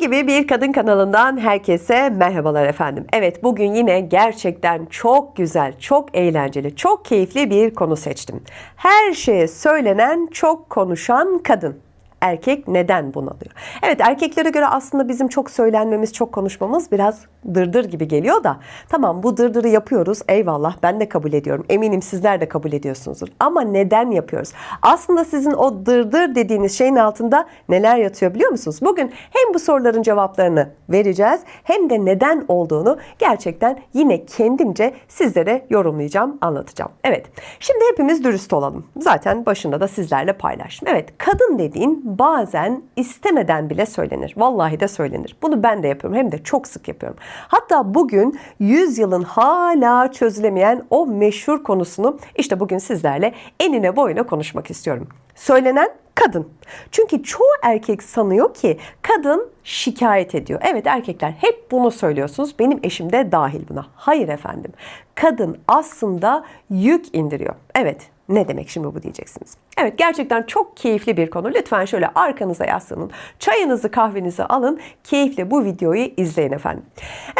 gibi bir kadın kanalından herkese merhabalar efendim. Evet bugün yine gerçekten çok güzel, çok eğlenceli, çok keyifli bir konu seçtim. Her şeye söylenen, çok konuşan kadın. Erkek neden bunalıyor? Evet erkeklere göre aslında bizim çok söylenmemiz, çok konuşmamız biraz dırdır gibi geliyor da tamam bu dırdırı yapıyoruz eyvallah ben de kabul ediyorum. Eminim sizler de kabul ediyorsunuzdur. Ama neden yapıyoruz? Aslında sizin o dırdır dediğiniz şeyin altında neler yatıyor biliyor musunuz? Bugün hem bu soruların cevaplarını vereceğiz hem de neden olduğunu gerçekten yine kendimce sizlere yorumlayacağım, anlatacağım. Evet. Şimdi hepimiz dürüst olalım. Zaten başında da sizlerle paylaştım. Evet, kadın dediğin bazen istemeden bile söylenir. Vallahi de söylenir. Bunu ben de yapıyorum hem de çok sık yapıyorum. Hatta bugün 100 yılın hala çözülemeyen o meşhur konusunu işte bugün sizlerle enine boyuna konuşmak istiyorum. Söylenen kadın. Çünkü çoğu erkek sanıyor ki kadın şikayet ediyor. Evet erkekler hep bunu söylüyorsunuz. Benim eşim de dahil buna. Hayır efendim. Kadın aslında yük indiriyor. Evet ne demek şimdi bu diyeceksiniz. Evet gerçekten çok keyifli bir konu. Lütfen şöyle arkanıza yaslanın. Çayınızı kahvenizi alın. Keyifle bu videoyu izleyin efendim.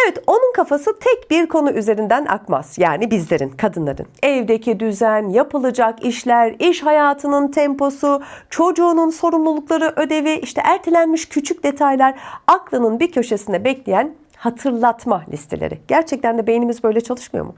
Evet onun kafası tek bir konu üzerinden akmaz. Yani bizlerin, kadınların. Evdeki düzen, yapılacak işler, iş hayatının temposu, çocuğunun sorumlulukları, ödevi, işte ertelenmiş küçük detaylar aklının bir köşesinde bekleyen hatırlatma listeleri. Gerçekten de beynimiz böyle çalışmıyor mu?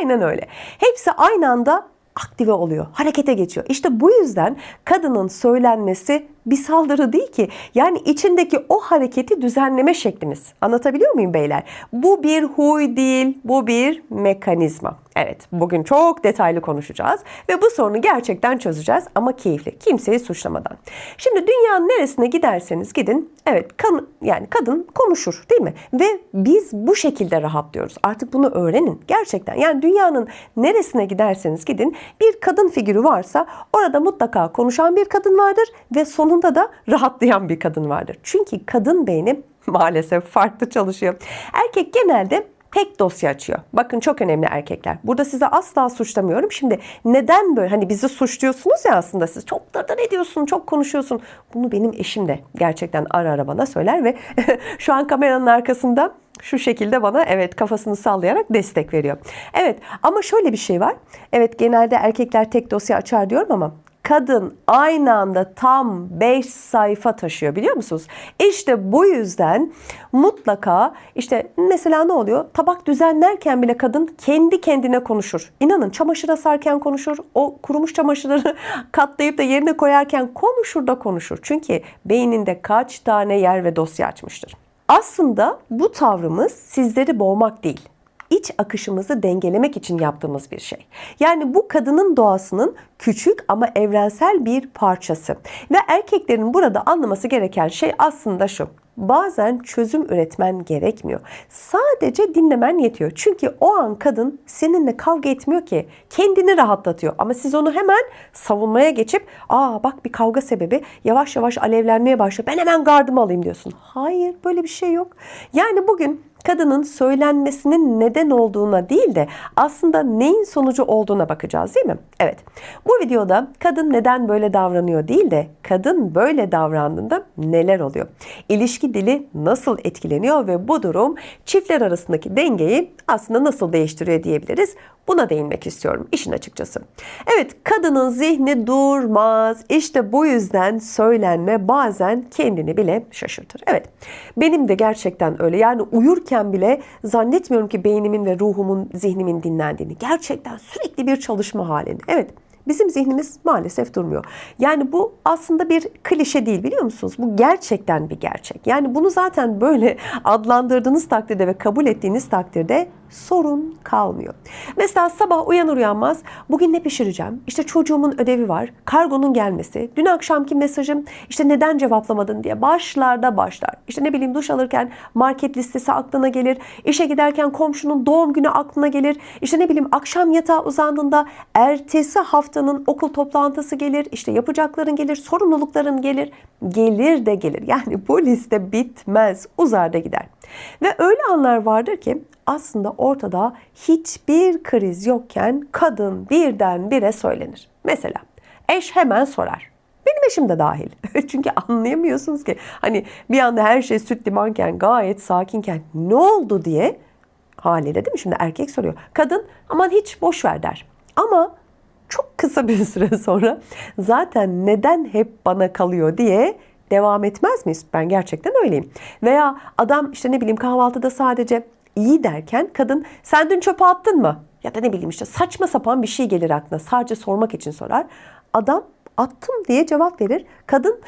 Aynen öyle. Hepsi aynı anda aktive oluyor, harekete geçiyor. İşte bu yüzden kadının söylenmesi bir saldırı değil ki. Yani içindeki o hareketi düzenleme şeklimiz. Anlatabiliyor muyum beyler? Bu bir huy değil, bu bir mekanizma. Evet, bugün çok detaylı konuşacağız ve bu sorunu gerçekten çözeceğiz ama keyifli, kimseyi suçlamadan. Şimdi dünyanın neresine giderseniz gidin, evet kan, yani kadın konuşur değil mi? Ve biz bu şekilde rahatlıyoruz. Artık bunu öğrenin gerçekten. Yani dünyanın neresine giderseniz gidin bir kadın figürü varsa orada mutlaka konuşan bir kadın vardır ve sonunda da rahatlayan bir kadın vardır. Çünkü kadın beyni maalesef farklı çalışıyor. Erkek genelde tek dosya açıyor. Bakın çok önemli erkekler. Burada size asla suçlamıyorum. Şimdi neden böyle hani bizi suçluyorsunuz ya aslında siz çok dırdır ediyorsun, çok konuşuyorsun. Bunu benim eşim de gerçekten ara ara bana söyler ve şu an kameranın arkasında şu şekilde bana evet kafasını sallayarak destek veriyor. Evet ama şöyle bir şey var. Evet genelde erkekler tek dosya açar diyorum ama kadın aynı anda tam 5 sayfa taşıyor biliyor musunuz? İşte bu yüzden mutlaka işte mesela ne oluyor? Tabak düzenlerken bile kadın kendi kendine konuşur. İnanın çamaşır asarken konuşur. O kurumuş çamaşırları katlayıp da yerine koyarken konuşur da konuşur. Çünkü beyninde kaç tane yer ve dosya açmıştır. Aslında bu tavrımız sizleri boğmak değil iç akışımızı dengelemek için yaptığımız bir şey. Yani bu kadının doğasının küçük ama evrensel bir parçası. Ve erkeklerin burada anlaması gereken şey aslında şu. Bazen çözüm üretmen gerekmiyor. Sadece dinlemen yetiyor. Çünkü o an kadın seninle kavga etmiyor ki. Kendini rahatlatıyor. Ama siz onu hemen savunmaya geçip aa bak bir kavga sebebi yavaş yavaş alevlenmeye başlıyor. Ben hemen gardımı alayım diyorsun. Hayır böyle bir şey yok. Yani bugün kadının söylenmesinin neden olduğuna değil de aslında neyin sonucu olduğuna bakacağız değil mi? Evet. Bu videoda kadın neden böyle davranıyor değil de kadın böyle davrandığında neler oluyor? İlişki dili nasıl etkileniyor ve bu durum çiftler arasındaki dengeyi aslında nasıl değiştiriyor diyebiliriz. Buna değinmek istiyorum işin açıkçası. Evet kadının zihni durmaz. İşte bu yüzden söylenme bazen kendini bile şaşırtır. Evet benim de gerçekten öyle. Yani uyurken bile zannetmiyorum ki beynimin ve ruhumun, zihnimin dinlendiğini. Gerçekten sürekli bir çalışma halinde. Evet Bizim zihnimiz maalesef durmuyor. Yani bu aslında bir klişe değil biliyor musunuz? Bu gerçekten bir gerçek. Yani bunu zaten böyle adlandırdığınız takdirde ve kabul ettiğiniz takdirde sorun kalmıyor. Mesela sabah uyanır uyanmaz bugün ne pişireceğim? İşte çocuğumun ödevi var, kargonun gelmesi, dün akşamki mesajım işte neden cevaplamadın diye başlarda başlar. İşte ne bileyim duş alırken market listesi aklına gelir, işe giderken komşunun doğum günü aklına gelir, işte ne bileyim akşam yatağa uzandığında ertesi haftanın okul toplantısı gelir, işte yapacakların gelir, sorumlulukların gelir, gelir de gelir. Yani bu liste bitmez, uzar da gider. Ve öyle anlar vardır ki aslında ortada hiçbir kriz yokken kadın birden bire söylenir. Mesela eş hemen sorar. Benim eşim de dahil. Çünkü anlayamıyorsunuz ki hani bir anda her şey süt limanken gayet sakinken ne oldu diye haliyle değil mi? Şimdi erkek soruyor. Kadın aman hiç boş ver der. Ama çok kısa bir süre sonra zaten neden hep bana kalıyor diye devam etmez miyiz? Ben gerçekten öyleyim. Veya adam işte ne bileyim kahvaltıda sadece iyi derken kadın sen dün çöpe attın mı? Ya da ne bileyim işte saçma sapan bir şey gelir aklına sadece sormak için sorar. Adam attım diye cevap verir. Kadın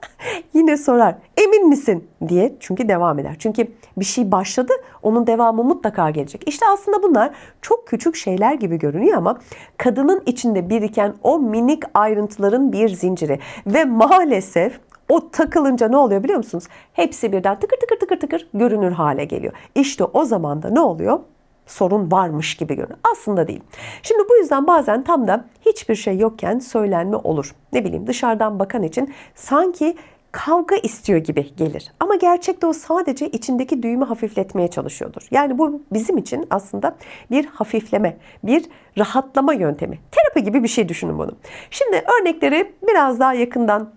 yine sorar. Emin misin diye çünkü devam eder. Çünkü bir şey başladı onun devamı mutlaka gelecek. İşte aslında bunlar çok küçük şeyler gibi görünüyor ama kadının içinde biriken o minik ayrıntıların bir zinciri ve maalesef o takılınca ne oluyor biliyor musunuz? Hepsi birden tıkır tıkır tıkır tıkır görünür hale geliyor. İşte o zaman da ne oluyor? sorun varmış gibi görünüyor. Aslında değil. Şimdi bu yüzden bazen tam da hiçbir şey yokken söylenme olur. Ne bileyim dışarıdan bakan için sanki kavga istiyor gibi gelir. Ama gerçekte o sadece içindeki düğümü hafifletmeye çalışıyordur. Yani bu bizim için aslında bir hafifleme, bir rahatlama yöntemi. Terapi gibi bir şey düşünün bunu. Şimdi örnekleri biraz daha yakından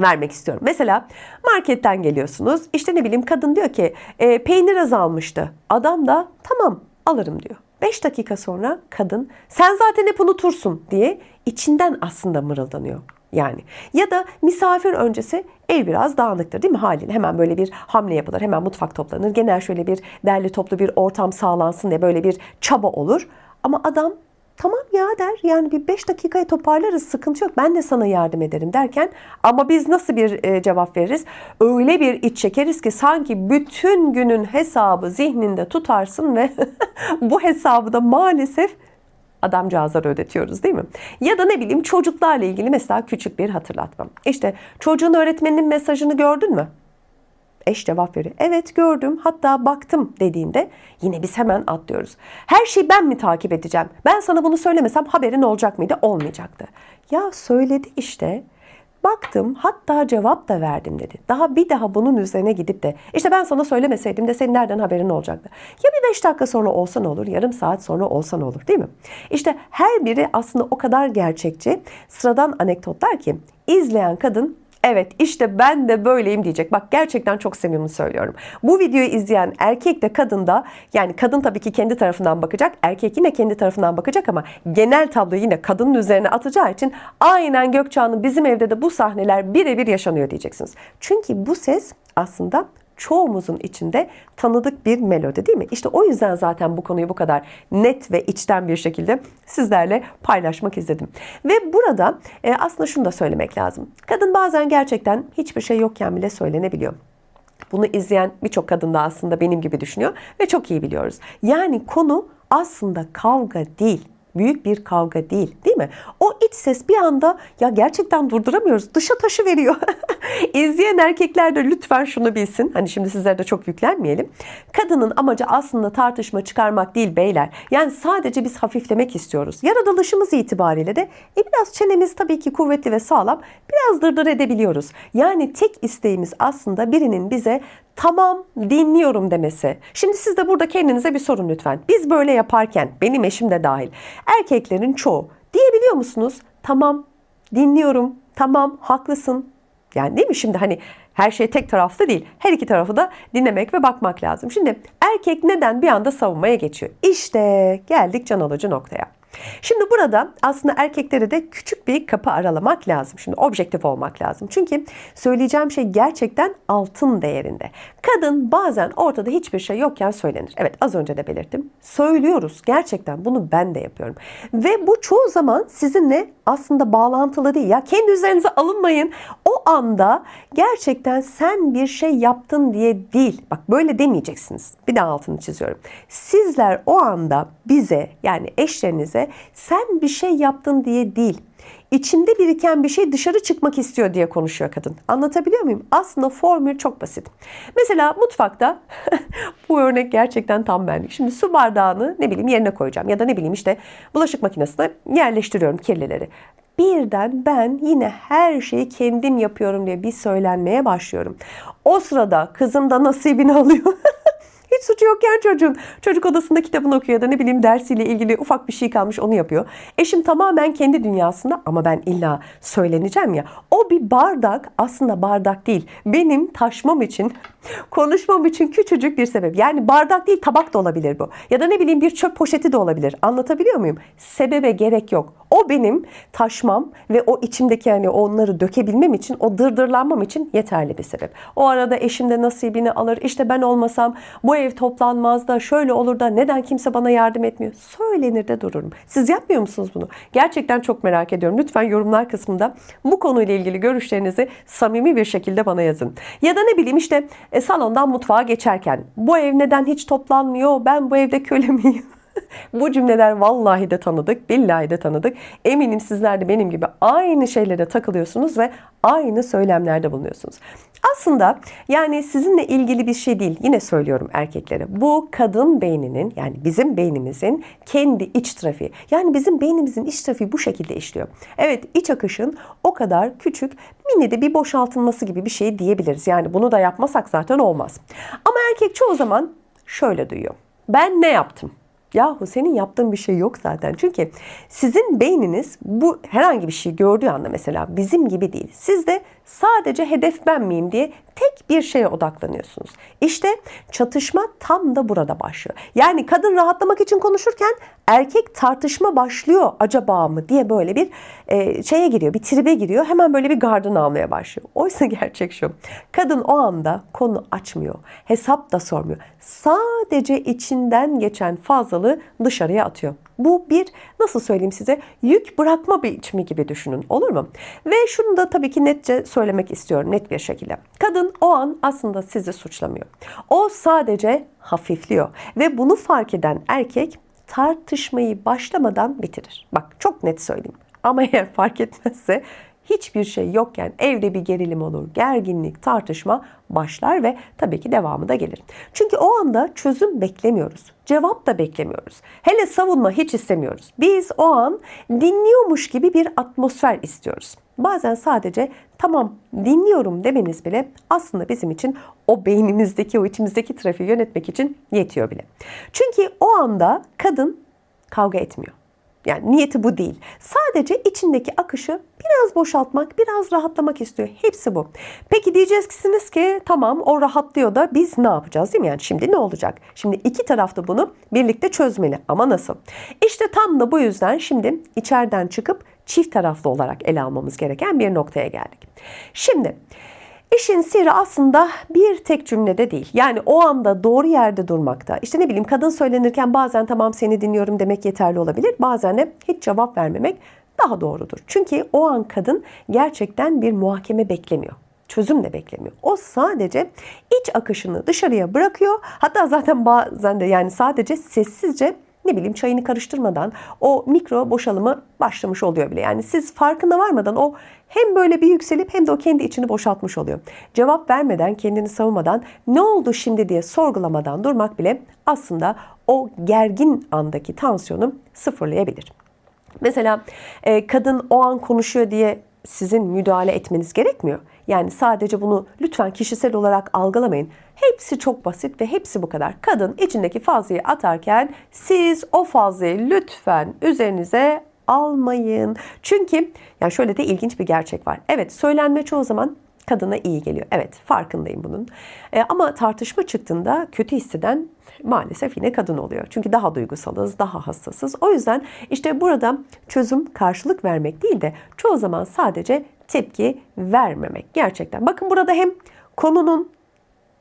vermek istiyorum. Mesela marketten geliyorsunuz. İşte ne bileyim kadın diyor ki e, peynir azalmıştı. Adam da tamam alırım diyor. 5 dakika sonra kadın sen zaten hep unutursun diye içinden aslında mırıldanıyor. Yani ya da misafir öncesi ev biraz dağınıktır değil mi haliyle? Hemen böyle bir hamle yapılır. Hemen mutfak toplanır. Genel şöyle bir derli toplu bir ortam sağlansın diye böyle bir çaba olur. Ama adam tamam ya der. Yani bir 5 dakikaya toparlarız sıkıntı yok. Ben de sana yardım ederim derken ama biz nasıl bir e, cevap veririz? Öyle bir iç çekeriz ki sanki bütün günün hesabı zihninde tutarsın ve bu hesabı da maalesef adamcağızlara ödetiyoruz değil mi? Ya da ne bileyim çocuklarla ilgili mesela küçük bir hatırlatma. İşte çocuğun öğretmeninin mesajını gördün mü? Eş cevap veriyor. Evet gördüm hatta baktım dediğinde yine biz hemen atlıyoruz. Her şeyi ben mi takip edeceğim? Ben sana bunu söylemesem haberin olacak mıydı? Olmayacaktı. Ya söyledi işte. Baktım hatta cevap da verdim dedi. Daha bir daha bunun üzerine gidip de işte ben sana söylemeseydim de senin nereden haberin olacaktı. Ya bir beş dakika sonra olsa ne olur, yarım saat sonra olsa ne olur değil mi? İşte her biri aslında o kadar gerçekçi, sıradan anekdotlar ki izleyen kadın Evet işte ben de böyleyim diyecek. Bak gerçekten çok samimi söylüyorum. Bu videoyu izleyen erkek de kadın da yani kadın tabii ki kendi tarafından bakacak. Erkek yine kendi tarafından bakacak ama genel tablo yine kadının üzerine atacağı için aynen Gökçe'nin bizim evde de bu sahneler birebir yaşanıyor diyeceksiniz. Çünkü bu ses aslında çoğumuzun içinde tanıdık bir melodi değil mi? İşte o yüzden zaten bu konuyu bu kadar net ve içten bir şekilde sizlerle paylaşmak istedim. Ve burada e, aslında şunu da söylemek lazım. Kadın bazen gerçekten hiçbir şey yokken bile söylenebiliyor. Bunu izleyen birçok kadın da aslında benim gibi düşünüyor ve çok iyi biliyoruz. Yani konu aslında kavga değil büyük bir kavga değil değil mi? O iç ses bir anda ya gerçekten durduramıyoruz. Dışa taşı veriyor. İzleyen erkekler de lütfen şunu bilsin. Hani şimdi sizlere de çok yüklenmeyelim. Kadının amacı aslında tartışma çıkarmak değil beyler. Yani sadece biz hafiflemek istiyoruz. Yaratılışımız itibariyle de e biraz çenemiz tabii ki kuvvetli ve sağlam. Biraz dırdır edebiliyoruz. Yani tek isteğimiz aslında birinin bize tamam dinliyorum demesi. Şimdi siz de burada kendinize bir sorun lütfen. Biz böyle yaparken benim eşim de dahil erkeklerin çoğu diyebiliyor musunuz? Tamam dinliyorum. Tamam haklısın. Yani değil mi şimdi hani her şey tek taraflı değil. Her iki tarafı da dinlemek ve bakmak lazım. Şimdi erkek neden bir anda savunmaya geçiyor? İşte geldik can alıcı noktaya. Şimdi burada aslında erkeklere de küçük bir kapı aralamak lazım. Şimdi objektif olmak lazım. Çünkü söyleyeceğim şey gerçekten altın değerinde. Kadın bazen ortada hiçbir şey yokken söylenir. Evet az önce de belirttim. Söylüyoruz. Gerçekten bunu ben de yapıyorum. Ve bu çoğu zaman sizinle aslında bağlantılı değil. Ya kendi üzerinize alınmayın. O anda gerçekten sen bir şey yaptın diye değil. Bak böyle demeyeceksiniz. Bir daha altını çiziyorum. Sizler o anda bize yani eşlerinize sen bir şey yaptın diye değil. İçinde biriken bir şey dışarı çıkmak istiyor diye konuşuyor kadın. Anlatabiliyor muyum? Aslında formül çok basit. Mesela mutfakta bu örnek gerçekten tam benlik. Şimdi su bardağını ne bileyim yerine koyacağım ya da ne bileyim işte bulaşık makinesine yerleştiriyorum kirlileri. Birden ben yine her şeyi kendim yapıyorum diye bir söylenmeye başlıyorum. O sırada kızım da nasibini alıyor. Hiç suçu yokken çocuğun. Çocuk odasında kitabını okuyor da ne bileyim dersiyle ilgili ufak bir şey kalmış onu yapıyor. Eşim tamamen kendi dünyasında ama ben illa söyleneceğim ya. O bir bardak aslında bardak değil. Benim taşmam için, konuşmam için küçücük bir sebep. Yani bardak değil tabak da olabilir bu. Ya da ne bileyim bir çöp poşeti de olabilir. Anlatabiliyor muyum? Sebebe gerek yok. O benim taşmam ve o içimdeki hani onları dökebilmem için, o dırdırlanmam için yeterli bir sebep. O arada eşim de nasibini alır. İşte ben olmasam bu ev toplanmaz da şöyle olur da neden kimse bana yardım etmiyor? Söylenir de dururum. Siz yapmıyor musunuz bunu? Gerçekten çok merak ediyorum. Lütfen yorumlar kısmında bu konuyla ilgili görüşlerinizi samimi bir şekilde bana yazın. Ya da ne bileyim işte e, salondan mutfağa geçerken bu ev neden hiç toplanmıyor? Ben bu evde köle miyim? Bu cümleler vallahi de tanıdık, billahi de tanıdık. Eminim sizler de benim gibi aynı şeylere takılıyorsunuz ve aynı söylemlerde bulunuyorsunuz. Aslında yani sizinle ilgili bir şey değil. Yine söylüyorum erkeklere. Bu kadın beyninin yani bizim beynimizin kendi iç trafiği. Yani bizim beynimizin iç trafiği bu şekilde işliyor. Evet iç akışın o kadar küçük mini de bir boşaltılması gibi bir şey diyebiliriz. Yani bunu da yapmasak zaten olmaz. Ama erkek çoğu zaman şöyle duyuyor. Ben ne yaptım? Yahu senin yaptığın bir şey yok zaten. Çünkü sizin beyniniz bu herhangi bir şey gördüğü anda mesela bizim gibi değil. Siz de sadece hedef ben miyim diye tek bir şeye odaklanıyorsunuz. İşte çatışma tam da burada başlıyor. Yani kadın rahatlamak için konuşurken erkek tartışma başlıyor acaba mı diye böyle bir e, şeye giriyor, bir tribe giriyor. Hemen böyle bir gardını almaya başlıyor. Oysa gerçek şu. Kadın o anda konu açmıyor. Hesap da sormuyor. Sadece içinden geçen fazlalığı dışarıya atıyor. Bu bir nasıl söyleyeyim size yük bırakma biçimi gibi düşünün olur mu? Ve şunu da tabii ki netçe söylemek istiyorum net bir şekilde. Kadın o an aslında sizi suçlamıyor. O sadece hafifliyor ve bunu fark eden erkek tartışmayı başlamadan bitirir. Bak çok net söyleyeyim. Ama eğer fark etmezse hiçbir şey yokken evde bir gerilim olur, gerginlik, tartışma başlar ve tabii ki devamı da gelir. Çünkü o anda çözüm beklemiyoruz. Cevap da beklemiyoruz. Hele savunma hiç istemiyoruz. Biz o an dinliyormuş gibi bir atmosfer istiyoruz. Bazen sadece tamam dinliyorum demeniz bile aslında bizim için o beynimizdeki, o içimizdeki trafiği yönetmek için yetiyor bile. Çünkü o anda kadın kavga etmiyor. Yani niyeti bu değil. Sadece içindeki akışı biraz boşaltmak, biraz rahatlamak istiyor. Hepsi bu. Peki diyeceksiniz ki tamam o rahatlıyor da biz ne yapacağız değil mi? Yani şimdi ne olacak? Şimdi iki tarafta bunu birlikte çözmeli ama nasıl? İşte tam da bu yüzden şimdi içeriden çıkıp çift taraflı olarak ele almamız gereken bir noktaya geldik. Şimdi İşin siri aslında bir tek cümlede değil. Yani o anda doğru yerde durmakta. İşte ne bileyim kadın söylenirken bazen tamam seni dinliyorum demek yeterli olabilir. Bazen de hiç cevap vermemek daha doğrudur. Çünkü o an kadın gerçekten bir muhakeme beklemiyor çözüm de beklemiyor. O sadece iç akışını dışarıya bırakıyor. Hatta zaten bazen de yani sadece sessizce ne bileyim çayını karıştırmadan o mikro boşalımı başlamış oluyor bile. Yani siz farkında varmadan o hem böyle bir yükselip hem de o kendi içini boşaltmış oluyor. Cevap vermeden, kendini savunmadan, ne oldu şimdi diye sorgulamadan durmak bile aslında o gergin andaki tansiyonu sıfırlayabilir. Mesela e, kadın o an konuşuyor diye sizin müdahale etmeniz gerekmiyor. Yani sadece bunu lütfen kişisel olarak algılamayın. Hepsi çok basit ve hepsi bu kadar. Kadın içindeki fazlayı atarken siz o fazlayı lütfen üzerinize almayın. Çünkü yani şöyle de ilginç bir gerçek var. Evet söylenme çoğu zaman kadına iyi geliyor. Evet farkındayım bunun. E, ama tartışma çıktığında kötü hisseden maalesef yine kadın oluyor. Çünkü daha duygusalız, daha hassasız. O yüzden işte burada çözüm karşılık vermek değil de çoğu zaman sadece tepki vermemek gerçekten. Bakın burada hem konunun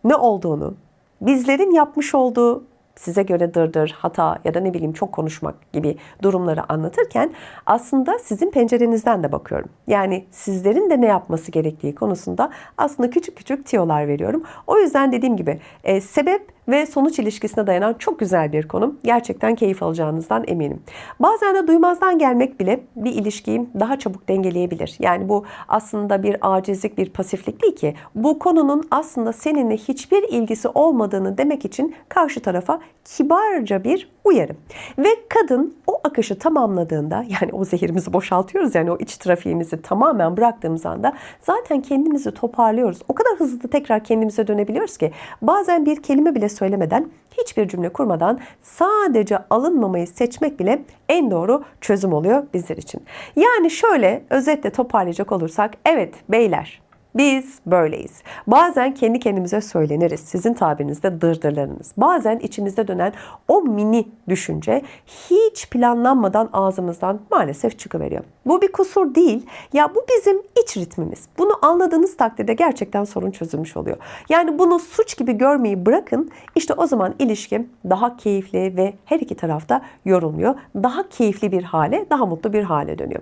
ne olduğunu, bizlerin yapmış olduğu size göre dırdır, hata ya da ne bileyim çok konuşmak gibi durumları anlatırken aslında sizin pencerenizden de bakıyorum. Yani sizlerin de ne yapması gerektiği konusunda aslında küçük küçük tiyolar veriyorum. O yüzden dediğim gibi e, sebep ve sonuç ilişkisine dayanan çok güzel bir konu. Gerçekten keyif alacağınızdan eminim. Bazen de duymazdan gelmek bile bir ilişkiyi daha çabuk dengeleyebilir. Yani bu aslında bir acizlik, bir pasiflik değil ki. Bu konunun aslında seninle hiçbir ilgisi olmadığını demek için karşı tarafa kibarca bir uyarı. Ve kadın o akışı tamamladığında yani o zehirimizi boşaltıyoruz yani o iç trafiğimizi tamamen bıraktığımız anda zaten kendimizi toparlıyoruz. O kadar hızlı tekrar kendimize dönebiliyoruz ki bazen bir kelime bile söylemeden hiçbir cümle kurmadan sadece alınmamayı seçmek bile en doğru çözüm oluyor bizler için. Yani şöyle özetle toparlayacak olursak evet beyler biz böyleyiz. Bazen kendi kendimize söyleniriz. Sizin tabirinizde dırdırlarınız. Bazen içimizde dönen o mini düşünce hiç planlanmadan ağzımızdan maalesef çıkıveriyor. Bu bir kusur değil. Ya bu bizim iç ritmimiz. Bunu anladığınız takdirde gerçekten sorun çözülmüş oluyor. Yani bunu suç gibi görmeyi bırakın. İşte o zaman ilişki daha keyifli ve her iki tarafta yorulmuyor. Daha keyifli bir hale, daha mutlu bir hale dönüyor.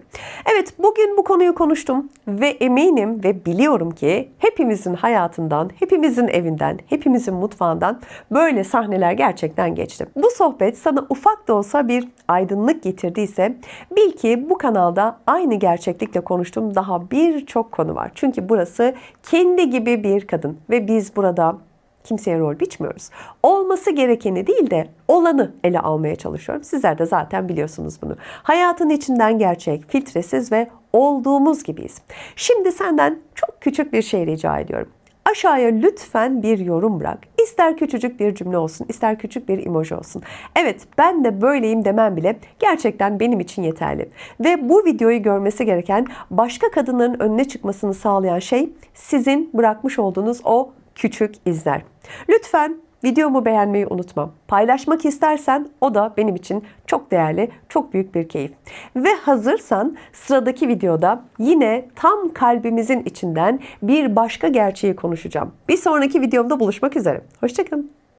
Evet bugün bu konuyu konuştum ve eminim ve biliyorum ki hepimizin hayatından, hepimizin evinden, hepimizin mutfağından böyle sahneler gerçekten geçti. Bu sohbet sana ufak da olsa bir aydınlık getirdiyse bil ki bu kanalda aynı gerçeklikle konuştuğum daha birçok konu var. Çünkü burası kendi gibi bir kadın ve biz burada kimseye rol biçmiyoruz. Olması gerekeni değil de olanı ele almaya çalışıyorum. Sizler de zaten biliyorsunuz bunu. Hayatın içinden gerçek, filtresiz ve olduğumuz gibiyiz. Şimdi senden çok küçük bir şey rica ediyorum. Aşağıya lütfen bir yorum bırak. İster küçücük bir cümle olsun, ister küçük bir emoji olsun. Evet ben de böyleyim demem bile gerçekten benim için yeterli. Ve bu videoyu görmesi gereken başka kadınların önüne çıkmasını sağlayan şey sizin bırakmış olduğunuz o küçük izler. Lütfen videomu beğenmeyi unutma. Paylaşmak istersen o da benim için çok değerli, çok büyük bir keyif. Ve hazırsan sıradaki videoda yine tam kalbimizin içinden bir başka gerçeği konuşacağım. Bir sonraki videomda buluşmak üzere. Hoşçakalın.